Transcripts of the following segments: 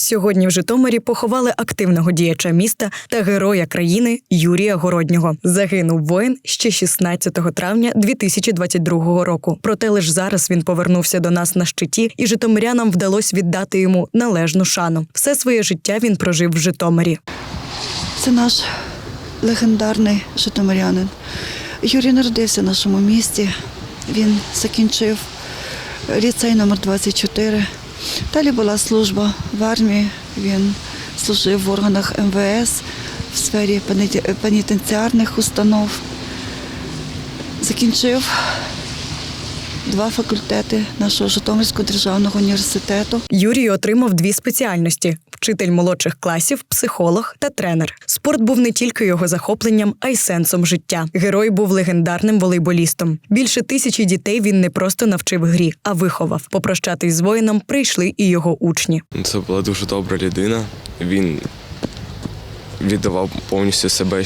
Сьогодні в Житомирі поховали активного діяча міста та героя країни Юрія Городнього. Загинув воїн ще 16 травня 2022 року. Проте лише зараз він повернувся до нас на щиті, і житомирянам вдалося віддати йому належну шану. Все своє життя він прожив в Житомирі. Це наш легендарний житомирянин. Юрій народився в нашому місті. Він закінчив ліцей номер 24. Далі була служба в армії. Він служив в органах МВС в сфері пенітенціарних установ. Закінчив два факультети нашого Житомирського державного університету. Юрій отримав дві спеціальності: вчитель молодших класів, психолог та тренер. Спорт був не тільки його захопленням, а й сенсом життя. Герой був легендарним волейболістом. Більше тисячі дітей він не просто навчив грі, а виховав. Попрощатись з воїном прийшли і його учні. Це була дуже добра людина. Він віддавав повністю себе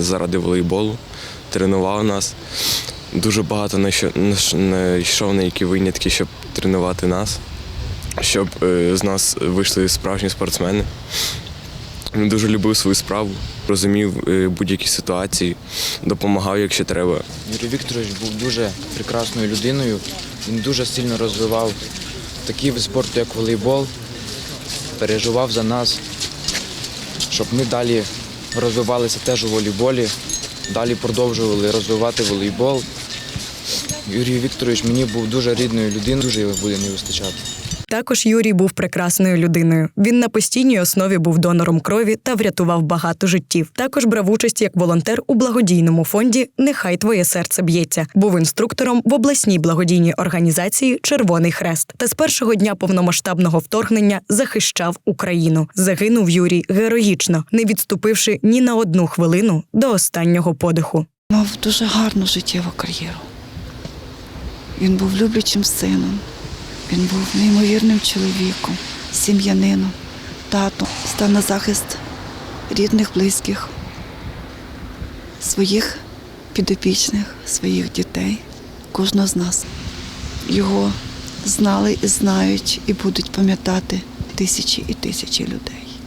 заради волейболу, тренував нас. Дуже багато знайшов на які винятки, щоб тренувати нас, щоб е, з нас вийшли справжні спортсмени. Він дуже любив свою справу, розумів е, будь-які ситуації, допомагав, якщо треба. Юрій Вікторович був дуже прекрасною людиною. Він дуже сильно розвивав такий вид спорту, як волейбол, переживав за нас, щоб ми далі розвивалися теж у волейболі, далі продовжували розвивати волейбол. Юрій Вікторович мені був дуже рідною людиною, дуже його буде не вистачати. Також Юрій був прекрасною людиною. Він на постійній основі був донором крові та врятував багато життів. Також брав участь як волонтер у благодійному фонді Нехай твоє серце б'ється. Був інструктором в обласній благодійній організації Червоний Хрест. Та з першого дня повномасштабного вторгнення захищав Україну. Загинув Юрій героїчно, не відступивши ні на одну хвилину до останнього подиху. Мав дуже гарну життєву кар'єру. Він був люблячим сином, він був неймовірним чоловіком, сім'янином, татом, став на захист рідних, близьких, своїх підопічних, своїх дітей, кожного з нас. Його знали і знають, і будуть пам'ятати тисячі і тисячі людей.